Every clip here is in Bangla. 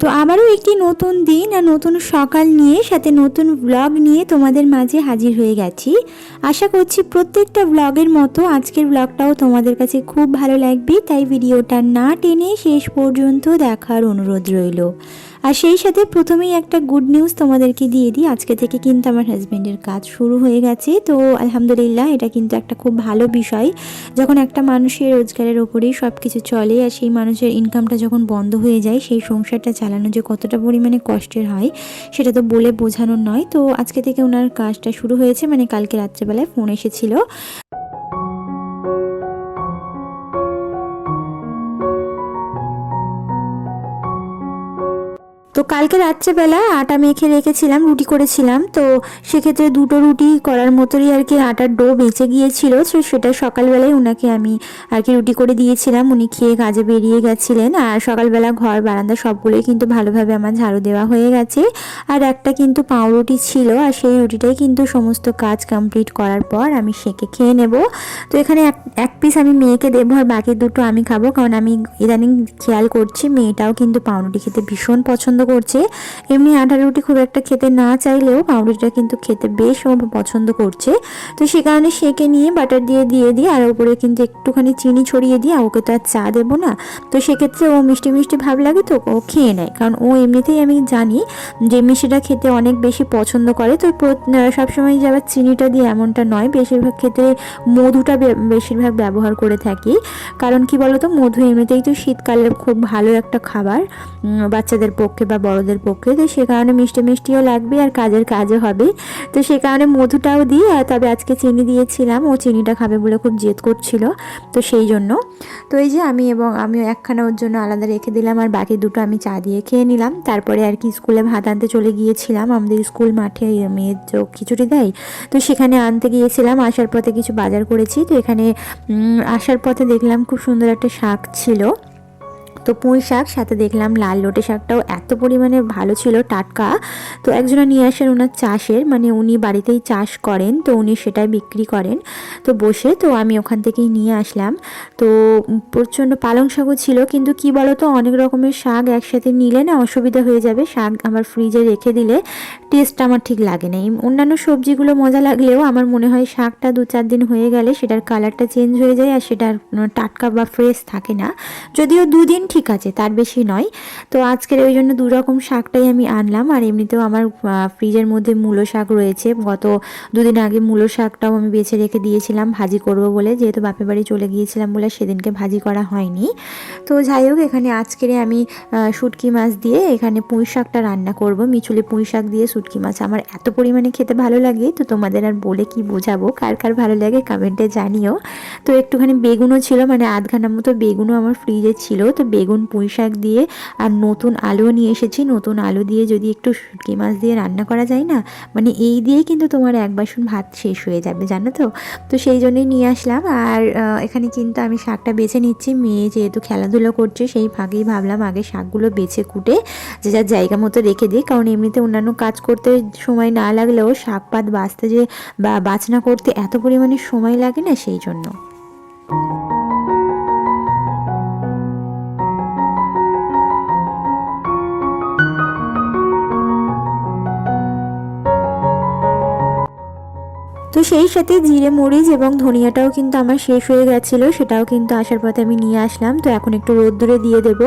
তো আবারও একটি নতুন দিন আর নতুন সকাল নিয়ে, সাথে নতুন ব্লগ নিয়ে তোমাদের মাঝে হাজির হয়ে গেছি। আশা করছি প্রত্যেকটা ব্লগের মতো আজকের ব্লগটাও তোমাদের কাছে খুব ভালো লাগবে, তাই ভিডিওটা না টেনে শেষ পর্যন্ত দেখার অনুরোধ রইল। আর সেই সাথে প্রথমেই একটা গুড নিউজ তোমাদেরকে দিয়ে দিই। আজকে থেকে কিন্তু আমার হাজব্যান্ডের কাজ শুরু হয়ে গেছে। তো আলহামদুলিল্লাহ এটা কিন্তু একটা খুব ভালো বিষয়। যখন একটা মানুষের রোজগারের ওপরেই সব কিছু চলে আর সেই মানুষের ইনকামটা যখন বন্ধ হয়ে যায়, সেই সংসারটা চালানো যে কতটা পরিমাণে কষ্টের হয়, সেটা তো বলে বোঝানোর নয়। তো আজকে থেকে ওনার কাজটা শুরু হয়েছে। মানে কালকে রাত্রেবেলায় ফোন এসেছিল। তো কালকে রাত্রেবেলা আটা মেখে রেখেছিলাম, রুটি করেছিলাম। তো সেক্ষেত্রে দুটো রুটি করার মতোই আর কি আটার ডো বেঁচে গিয়েছিল। তো সেটা সকালবেলায় ওনাকে আমি আর কি রুটি করে দিয়েছিলাম। উনি খেয়ে কাজে বেরিয়ে গেছিলেন। আর সকালবেলা ঘর, বারান্দা সবগুলোই কিন্তু ভালোভাবে আমার ঝাড়ু দেওয়া হয়ে গেছে। আর একটা কিন্তু পাউরুটি ছিল। আর সেই রুটিটাই কিন্তু সমস্ত কাজ কমপ্লিট করার পর আমি সেকে খেয়ে নেব। তো এখানে এক পিস আমি মেয়েকে দেবো আর বাকি দুটো আমি খাব। কারণ আমি ইদানিং খেয়াল করছি, মেয়েটাও কিন্তু পাউরুটি খেতে ভীষণ পছন্দ করছে। এমনি আটা রুটি খুব একটা খেতে না চাইলেও পাউরুটিটা কিন্তু খেতে বেশ ও পছন্দ করছে। তো সে কারণে সেকে নিয়ে বাটার দিয়ে দিয়ে দিই আর উপরে কিন্তু একটুখানি চিনি ছড়িয়ে দিই আর ওকে তো আর চা দেবো না। তো সেক্ষেত্রে ও মিষ্টি মিষ্টি ভাব লাগে তো ও খেয়ে নেয়। কারণ ও এমনিতেই আমি জানি যে মিষ্টিটা খেতে অনেক বেশি পছন্দ করে। তো সবসময় যে আবার চিনিটা দিয়ে এমনটা নয়, বেশিরভাগ ক্ষেত্রে মধুটা বেশিরভাগ ব্যবহার করে থাকি। কারণ কি বলতো, মধু এমনিতেই তো শীতকালের খুব ভালো একটা খাবার। বাচ্চাদের পক্ষে বা বড়দের পক্ষে, তো সে কারণে মিষ্টি মিষ্টিও লাগবে আর কাজের কাজও হবে। তো সে কারণে মধুটাও দিই, আর তবে আজকে চিনি দিয়েছিলাম। ও চিনিটা খাবে বলে খুব জেদ করছিল, তো সেই জন্য। তো এই যে আমি এবং আমি একখানা ওর জন্য আলাদা রেখে দিলাম, আর বাকি দুটো আমি চা দিয়ে খেয়ে নিলাম। তারপরে আর কি স্কুলে ভাত আনতে চলে গিয়েছিলাম। আমাদের স্কুল মাঠে মেয়ের যে খিচুড়ি দেয়, তো সেখানে আনতে গিয়েছিলাম। আসার পথে কিছু বাজার করেছি, তো এখানে আসার পথে দেখলাম খুব সুন্দর একটা শাক ছিল। তো পুঁই শাক, সাথে দেখলাম লাল লোটে শাকটাও এত পরিমাণে ভালো ছিল, টাটকা। তো একজনা নিয়ে আসেন ওনার চাষের মানে উনি বাড়িতেই চাষ করেন, তো উনি সেটাই বিক্রি করেন। তো বসে তো আমি ওখান থেকেই নিয়ে আসলাম। তো প্রচণ্ড পালং শাকও ছিল, কিন্তু কি বলতো, অনেক রকমের শাক একসাথে নিলে না অসুবিধা হয়ে যাবে, শাক আমার ফ্রিজে রেখে দিলে টেস্ট আমার ঠিক লাগে না। অন্যান্য সবজিগুলো মজা লাগলেও আমার মনে হয় শাকটা দু চার দিন হয়ে গেলে সেটার কালারটা চেঞ্জ হয়ে যায় আর সেটার টাটকা বা ফ্রেশ থাকে না। যদিও দুদিন ঠিক আছে, তার বেশি নয়। তো আজকের ওই জন্য দুরকম শাকটাই আমি আনলাম আর এমনিতেও আমার ফ্রিজের মধ্যে মূলো শাক রয়েছে। গত দুদিন আগে মূলো শাকটাও আমি বেছে রেখে দিয়েছিলাম, ভাজি করব বলে। যেহেতু বাপের বাড়ি চলে গিয়েছিলাম বলে সেদিনকে ভাজি করা হয়নি। তো যাই হোক, এখানে আজকের আমি শুটকি মাছ দিয়ে এখানে পুঁই শাকটা রান্না করব। মিচুলি পুঁই শাক দিয়ে শুটকি মাছ। আমার এত পরিমাণে খেতে ভালো লাগে, তো তোমাদের আর বলে কি বোঝাবো? কার কার ভালো লাগে কমেন্টে জানিও। তো একটুখানি বেগুনও ছিল মানে আধখানার মতো বেগুনও আমার ফ্রিজে ছিল, তো বেগুন পুঁই শাক দিয়ে আর নতুন আলুও নিয়ে এসেছি। নতুন আলু দিয়ে যদি একটু শুটকি মাছ দিয়ে রান্না করা যায় না? মানে এই দিয়েই কিন্তু তোমার এক বাসন ভাত শেষ হয়ে যাবে, জানো তো? তো সেই জন্যই নিয়ে আসলাম। আর এখানে কিন্তু আমি শাকটা বেছে নিচ্ছি। মেয়ে যেহেতু খেলাধুলো করছে, সেই ফাঁকেই ভাবলাম আগে শাকগুলো বেছে কুটে যে যার জায়গা মতো রেখে দিই। কারণ এমনিতে অন্যান্য কাজ করতে সময় না লাগলেও শাক পাত বাছতে যে বা বাছনা করতে এত পরিমাণে সময় লাগে না সেই জন্য। তো সেই সাথে জিরে, মরিচ এবং ধনিয়াটাও কিন্তু আমার শেষ হয়ে গেছিল, সেটাও কিন্তু আসার পথে আমি নিয়ে আসলাম। তো এখন একটু রোদ্দুরে দিয়ে দেব।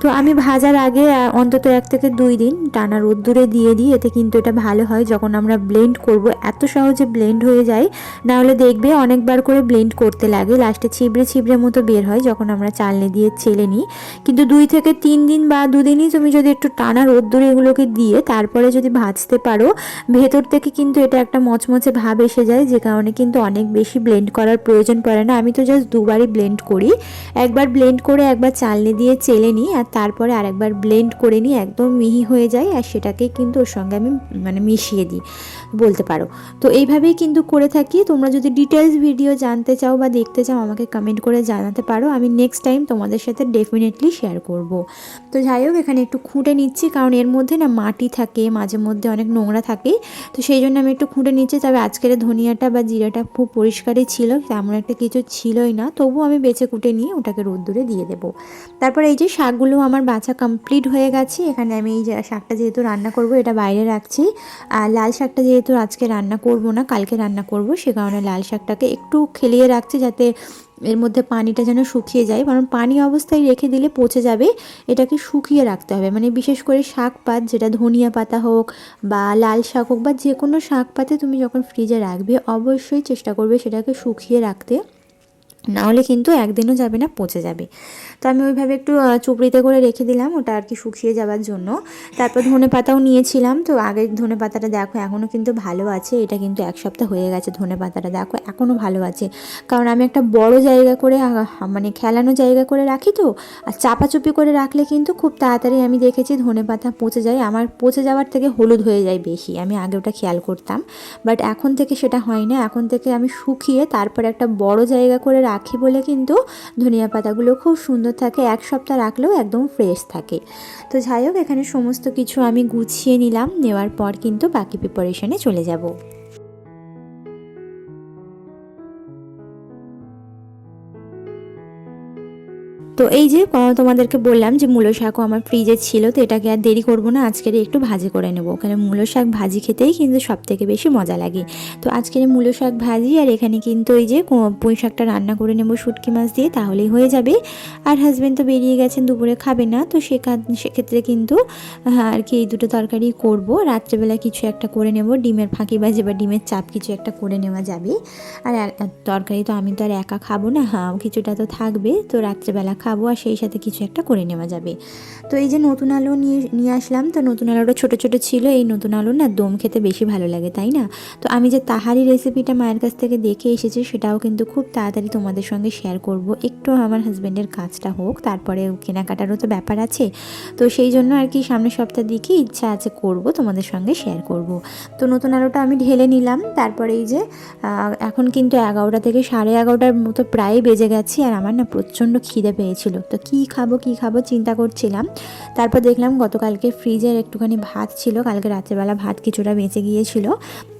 তো আমি ভাজার আগে অন্তত এক থেকে দুই দিন টানা রোদ্দুরে দিয়ে দিই, এতে কিন্তু এটা ভালো হয় যখন আমরা ব্লেন্ড করব। এত সহজে ব্লেন্ড হয়ে যায়, নাহলে দেখবে অনেকবার করে ব্লেন্ড করতে লাগে। লাস্টে ছিবড়ে ছিবড়ে মতো বের হয় যখন আমরা চালনি দিয়ে চেলে নিই। কিন্তু দুই থেকে তিন দিন বা দুদিনই তুমি যদি একটু টানা রোদ্দুরে এগুলোকে দিয়ে তারপরে যদি ভাজতে পারো, ভেতর থেকে কিন্তু এটা একটা মচমচে ভাব এসে যায়, যে কারণে কিন্তু অনেক বেশি ব্লেন্ড করার প্রয়োজন পড়ে না। আমি তো জাস্ট দুবারই ব্লেন্ড করি। একবার ব্লেন্ড করে একবার চালনি দিয়ে চেলে নিই, আর তারপরে আরেকবার ব্লেন্ড করে নিই, একদম মিহি হয়ে যায়, আর সেটাকে কিন্তু ওর সঙ্গে আমি মানে মিশিয়ে দিই, বলতে পারো। তো এইভাবেই কিন্তু করে থাকি। তোমরা যদি ডিটেলস ভিডিও জানতে চাও বা দেখতে চাও, আমাকে কমেন্ট করে জানাতে পারো। আমি নেক্সট টাইম তোমাদের সাথে ডেফিনেটলি শেয়ার করব। তো যাই হোক, এখানে একটু খুঁটে নিচ্ছি, কারণ এর মধ্যে না মাটি থাকে, মাঝে মধ্যে অনেক নোংরা থাকে। তো সেই জন্য আমি একটু খুঁটে নিচ্ছি। তবে আজকের ধনিয়াটা বা জিরাটা খুব পরিষ্কারই ছিল, তেমন একটা কিছু ছিলই না তবু আমি বেছে কুটে নিয়ে ওটাকে রোদ্দুরে দিয়ে দেব। তারপর এই যে শাকগুলো আমার বাছা কমপ্লিট হয়ে গেছে, এখানে আমি এই শাকটা যেহেতু রান্না করব, এটা বাইরে রাখছি। আর লাল শাকটা যেহেতু আজকে রান্না করব না, কালকে রান্না করব, সে কারণে লাল শাকটাকে একটু খেলিয়ে রাখছি যাতে এর মধ্যে পানিটা যেন শুকিয়ে যায়, কারণ পানি অবস্থায় রেখে দিলে পচে যাবে, এটাকে শুকিয়ে রাখতে হবে। মানে বিশেষ করে শাক পাত, যেটা ধনিয়া পাতা হোক বা লাল শাক হোক বা যে কোনো শাক পাতে তুমি যখন ফ্রিজে রাখবে, অবশ্যই চেষ্টা করবে সেটাকে শুকিয়ে রাখতে। নাহলে কিন্তু একদিনও যাবে না, পচে যাবে। তো আমি ওইভাবে একটু চুপড়িতে করে রেখে দিলাম, ওটা আর কি শুকিয়ে যাওয়ার জন্য। তারপর ধনে পাতাও নিয়েছিলাম, তো আগের ধনে পাতাটা দেখো এখনও কিন্তু ভালো আছে, এটা কিন্তু এক সপ্তাহ হয়ে গেছে ধনে পাতাটা, দেখো এখনও ভালো আছে। কারণ আমি একটা বড় জায়গা করে মানে খেলানো জায়গা করে রাখি তো, আর চাপাচুপি করে রাখলে কিন্তু খুব তাড়াতাড়ি আমি দেখেছি ধনে পাতা পচে যায়, আমার পচে যাওয়ার থেকে হলুদ হয়ে যায় বেশি, আমি আগে ওটা খেয়াল করতাম। বাট এখন থেকে সেটা হয় না এখন থেকে আমি শুকিয়ে তারপর একটা বড় জায়গা করে রাখি বলে কিন্তু ধনিয়া পাতাগুলো খুব সুন্দর থাকে, এক সপ্তাহ রাখলেও একদম ফ্রেশ থাকে। তো যাই হোক, এখানে সমস্ত কিছু আমি গুছিয়ে নিলাম, নেওয়ার পর কিন্তু বাকি প্রিপারেশনে চলে যাব। তো এই যে তোমাদেরকে বললাম যে মূলো শাকও আমার ফ্রিজে ছিল, তো এটাকে আর দেরি করব না, আজকের একটু ভাজি করে নেব। ওখানে মূলো শাক ভাজি খেতেই কিন্তু সব থেকে বেশি মজা লাগে। তো আজকের মূলো শাক ভাজি আর এখানে কিন্তু এই যে পুঁই শাকটা রান্না করে নেব শুটকি মাছ দিয়ে, তাহলেই হয়ে যাবে। আর হাজব্যান্ড তো বেরিয়ে গেছেন, দুপুরে খাবে না, তো সে সেক্ষেত্রে কিন্তু আর কি এই দুটো তরকারি করব। রাত্রেবেলা কিছু একটা করে নেব, ডিমের ফাঁকি বাজে বা ডিমের চাপ কিছু একটা করে নেওয়া যাবে। আর তরকারি তো আমি তো আর একা খাব না হ্যাঁ কিছুটা তো থাকবে। তো রাত্রেবেলা খাব আর সেই সাথে কিছু একটা করে নেওয়া যাবে। তো এই যে নতুন আলু নিয়ে নিয়ে আসলাম, তো নতুন আলুটা ছোটো ছোটো ছিল, এই নতুন আলু না দম খেতে বেশি ভালো লাগে, তাই না? তো আমি যে তাহারি রেসিপিটা মায়ের কাছ থেকে দেখে এসেছি, সেটাও কিন্তু খুব তাড়াতাড়ি তোমাদের সঙ্গে শেয়ার করব। একটু আমার হাজব্যান্ডের কাজটা হোক, তারপরে কেনাকাটারও তো ব্যাপার আছে। তো সেই জন্য আর কি সামনের সপ্তাহ দিকে ইচ্ছা আছে করব, তোমাদের সঙ্গে শেয়ার করব। তো নতুন আলুটা আমি ঢেলে নিলাম, তারপরে এই যে এখন কিন্তু এগারোটা থেকে সাড়ে এগারোটার মতো প্রায় বেজে গেছি, আর আমার না প্রচণ্ড খিদে পেয়েছে। হয়েছিল। তো কি খাব কি খাব চিন্তা করছিলাম। তারপর দেখলাম গতকালকে ফ্রিজের একটুখানি ভাত ছিল। কালকে রাত্রেবেলা ভাত কিছুটা বেঁচে গিয়েছিল।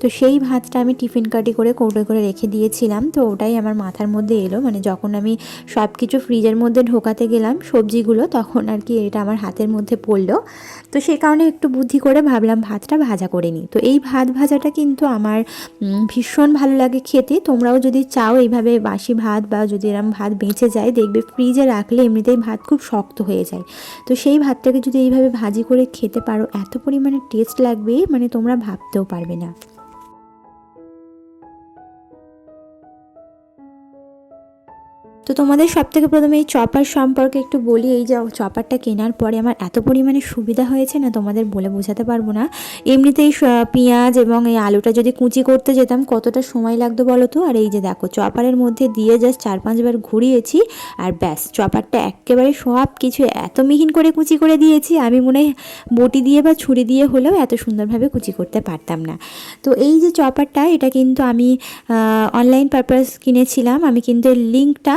তো সেই ভাতটা আমি টিফিন কাটি করে কৌটো করে রেখে দিয়েছিলাম। তো ওটাই আমার মাথার মধ্যে এলো। মানে যখন আমি সব কিছু ফ্রিজের মধ্যে ঢোকাতে গেলাম সবজিগুলো, তখন আর কি এটা আমার হাতের মধ্যে পড়ল। তো সেই কারণে একটু বুদ্ধি করে ভাবলাম ভাতটা ভাজা করে নিই। তো এই ভাত ভাজাটা কিন্তু আমার ভীষণ ভালো লাগে খেতে। তোমরাও যদি চাও এইভাবে বাসি ভাত বা যদি এরম ভাত বেঁচে যায়, দেখবে ফ্রিজে রাখলে এমনিতেই ভাত খুব শক্ত হয়ে যায়। তো সেই ভাতটাকে যদি এইভাবে ভাজি করে খেতে পারো, এত পরিমাণে টেস্ট লাগবে মানে তোমরা ভাবতেও পারবে না। তো তোমাদের সব থেকে প্রথমে এই চপার সম্পর্কে একটু বলি। এই যে চপারটা কেনার পরে আমার এত পরিমাণে সুবিধা হয়েছে না, তোমাদের বলে বোঝাতে পারব না। এমনিতেই পেঁয়াজ এবং এই আলুটা যদি কুচি করতে যেতাম, কতটা সময় লাগতো বলো তো? আর এই যে দেখো, চপারের মধ্যে দিয়ে জাস্ট চার পাঁচবার ঘুরিয়েছি আর ব্যাস, চপারটা একেবারে সব কিছু এত মিহিন করে কুচি করে দিয়েছি, আমি মনে হয় বটি দিয়ে বা ছুরি দিয়ে হলেও এত সুন্দরভাবে কুচি করতে পারতাম না। তো এই যে চপারটা, এটা কিন্তু আমি অনলাইন পারপাস কিনেছিলাম। আমি কিন্তু লিঙ্কটা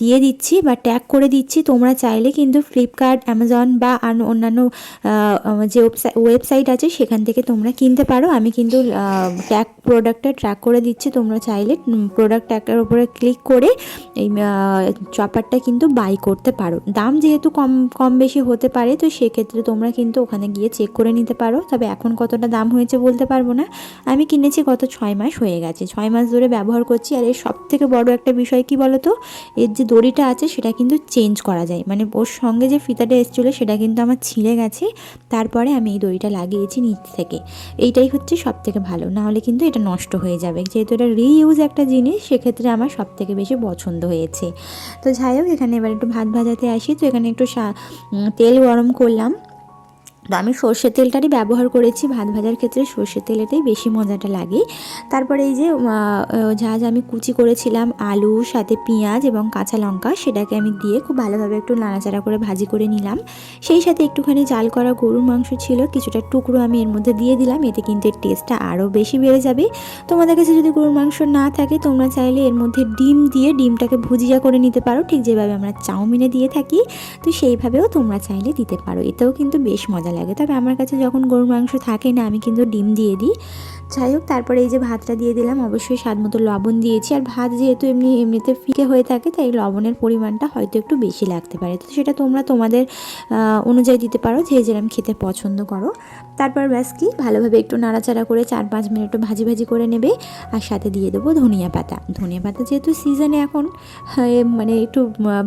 দিয়ে দিচ্ছি বা ট্যাগ করে দিচ্ছি। তোমরা চাইলে কিন্তু ফ্লিপকার্ট অ্যামাজন বা অন্যান্য যে ওয়েবসাইট আছে, সেখান থেকে তোমরা কিনতে পারো। আমি কিন্তু ট্যাগ প্রোডাক্টটা ট্র্যাক করে দিচ্ছি। তোমরা চাইলে প্রোডাক্ট ট্যাগের উপরে ক্লিক করে এই চপারটা কিন্তু বাই করতে পারো। দাম যেহেতু কম কম বেশি হতে পারে, তো সেক্ষেত্রে তোমরা কিন্তু ওখানে গিয়ে চেক করে নিতে পারো। তবে এখন কতটা দাম হয়েছে বলতে পারব না। আমি কিনেছি গত ছয় মাস হয়ে গেছে। ছয় মাস ধরে ব্যবহার করছি। আর এর সব থেকে বড় একটা বিষয় কি বলো তো এর যে দড়িটা আছে সেটা কিন্তু চেঞ্জ করা যায়। মানে ওর সঙ্গে যে ফিতাটা এসেছিল সেটা কিন্তু আমার ছিঁড়ে গেছে। তারপরে আমি এই দড়িটা লাগিয়েছি নিচ থেকে। এইটাই হচ্ছে সব থেকে ভালো। নাহলে কিন্তু এটা নষ্ট হয়ে যাবে। যেহেতু এটা রিইউজ একটা জিনিস, সেক্ষেত্রে আমার সব থেকে বেশি পছন্দ হয়েছে। তো যাই হোক, এখানে এবার একটু ভাত ভাজাতে আসি। তো এখানে একটু তেল গরম করলাম। তো আমি সর্ষের তেলটারই ব্যবহার করেছি। ভাত ভাজার ক্ষেত্রে সর্ষের তেলেটাই বেশি মজাটা লাগে। তারপরে এই যে যা যা আমি কুচি করেছিলাম, আলু, সাথে পেঁয়াজ এবং কাঁচা লঙ্কা, সেটাকে আমি দিয়ে খুব ভালোভাবে একটু নাড়াচাড়া করে ভাজি করে নিলাম। সেই সাথে একটুখানি জাল করা গরুর মাংস ছিল, কিছুটা টুকরো আমি এর মধ্যে দিয়ে দিলাম, এতে কিন্তু এর টেস্টটা আরও বেশি বেড়ে যাবে। তোমাদের কাছে যদি গরুর মাংস না থাকে, তোমরা চাইলে এর মধ্যে ডিম দিয়ে ডিমটাকে ভুজিয়া করে নিতে পারো, ঠিক যেভাবে আমরা চাউমিনে দিয়ে থাকি, তো সেইভাবেও তোমরা চাইলে দিতে পারো। এতেও কিন্তু বেশ মজা লাগে। তবে আমার কাছে যখন গরুর মাংস থাকে না আমি কিন্তু ডিম দিয়ে দিই। যাই হোক তারপরে এই যে ভাতটা দিয়ে দিলাম অবশ্যই স্বাদ মতো লবণ দিয়েছি। আর ভাত যেহেতু এমনি এমনিতে ফিকে হয়ে থাকে তাই লবণের পরিমাণটা হয়তো একটু বেশি লাগতে পারে। তো সেটা তোমরা তোমাদের অনুযায়ী দিতে পারো যে যেরকম খেতে পছন্দ করো। তারপর ব্যাস কি ভালোভাবে একটু নাড়াচাড়া করে চার পাঁচ মিনিট ভাজি ভাজি করে নেবে। আর সাথে দিয়ে দেবো ধনিয়া পাতা। ধনিয়া পাতা যেহেতু সিজনে এখন আহ, মানে একটু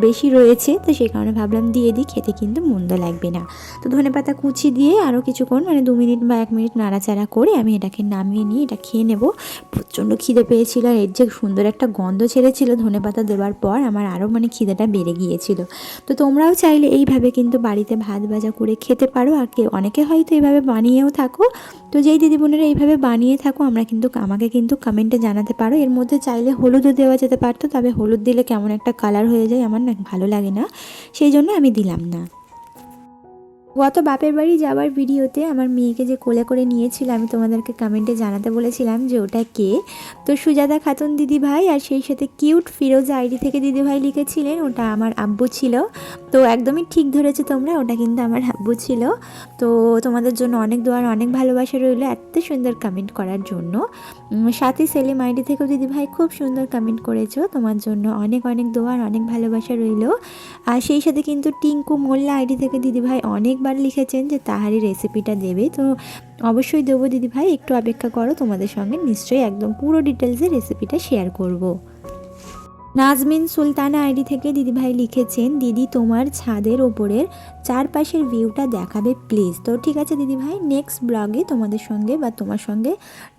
বেশি রয়েছে তো সেই কারণে ভাবলাম দিয়ে দিই খেতে কিন্তু মন্দ লাগবে না। তো ধনে পাতা কুচি দিয়ে আরও কিছুক্ষণ মানে দু মিনিট বা এক মিনিট নাড়াচাড়া করে আমি এটাকে নামিয়ে নিয়ে এটা খেয়ে নেব। প্রচণ্ড খিদে পেয়েছিল আর এর যে সুন্দর একটা গন্ধ ছেড়েছিল ধনে পাতা দেওয়ার পর, আমার আরও মানে খিদেটা বেড়ে গিয়েছিল। তো তোমরাও চাইলে এইভাবে কিন্তু বাড়িতে ভাত ভাজা করে খেতে পারো। আর কে, অনেকে হয়তো এইভাবে বানিয়েও থাকো। তো যেই দিদি বোনেরা এইভাবে বানিয়ে থাকো, আমরা কিন্তু আমাকে কিন্তু কমেন্টে জানাতে পারো। এর মধ্যে চাইলে হলুদও দেওয়া যেতে পারতো, তবে হলুদ দিলে কেমন একটা কালার হয়ে যায়, আমার না ভালো লাগে না। সেই জন্য আমি দিলাম না। গত বাপের বাড়ি যাওয়ার ভিডিওতে আমার মেয়েকে যে কোলে করে নিয়েছিল, আমি তোমাদেরকে কমেন্টে জানাতে বলেছিলাম যে ওটা কে? তো সুজাতা খাতুন দিদি ভাই আর সেই সাথে কিউট ফিরোজা আইডি থেকে দিদি ভাই লিখেছিলেন, ওটা আমার আব্বু ছিল। তো একদমই ঠিক ধরেছে তোমরা, ওটা কিন্তু আমার আব্বু ছিল। তো তোমাদের জন্য অনেক দোয়ার অনেক ভালোবাসা রইল এত সুন্দর কমেন্ট করার জন্য। সাথে সেলিম আইডি থেকেও দিদি ভাই খুব সুন্দর কমেন্ট করেছ, তোমার জন্য অনেক অনেক দোয়ার অনেক ভালোবাসা রইল। আর সেই সাথে কিন্তু টিঙ্কু মোল্লা আইডি থেকে দিদি ভাই অনেকবার লিখেছেন যে তাহারই রেসিপিটা দেবে। তো অবশ্যই দেবো দিদি ভাই একটু অপেক্ষা করো, তোমাদের সঙ্গে নিশ্চয়ই একদম পুরো ডিটেলসে রেসিপিটা শেয়ার করব। নাজমিন সুলতানা আইডি থেকে দিদিভাই লিখেছেন, দিদি, তোমার ছাদের ওপরের চারপাশের ভিউটা দেখাবে প্লিজ তো ঠিক আছে দিদিভাই নেক্সট ব্লগে তোমাদের সঙ্গে বা তোমার সঙ্গে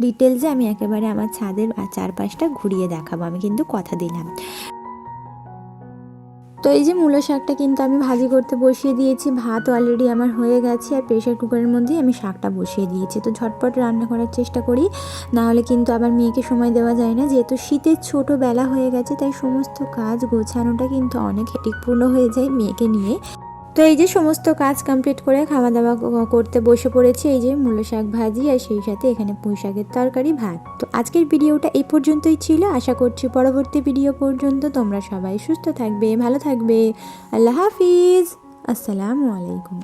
ডিটেলসে আমি একেবারে আমার ছাদের চারপাশটা ঘুরিয়ে দেখাবো, আমি কিন্তু কথা দিলাম। তো এই যে মূলো শাকটা কিন্তু আমি ভাজি করতে বসিয়ে দিয়েছি, ভাত অলরেডি আমার হয়ে গেছে আর প্রেশার কুকারের মধ্যেই আমি শাকটা বসিয়ে দিয়েছি। তো ঝটপট রান্না করার চেষ্টা করি, নাহলে কিন্তু আবার মেয়েকে সময় দেওয়া যায় না। যেহেতু শীতের ছোট বেলা হয়ে গেছে, তাই সমস্ত কাজ গোছানোটা কিন্তু অনেক হেটিকপূর্ণ হয়ে যায় মেয়েকে নিয়ে। তো এই যে সমস্ত কাজ কমপ্লিট করে খাওয়া দাওয়া করতে বসে পড়েছি, এই যে মূল শাক ভাজি আর সেই সাথে এখানে পুঁই শাকের তরকারি, ভাত। তো আজকের ভিডিওটা এই পর্যন্তই ছিল। আশা করছি পরবর্তী ভিডিও পর্যন্ত তোমরা সবাই সুস্থ থাকবে, ভালো থাকবে। আল্লাহ হাফিজ। আসসালামু আলাইকুম।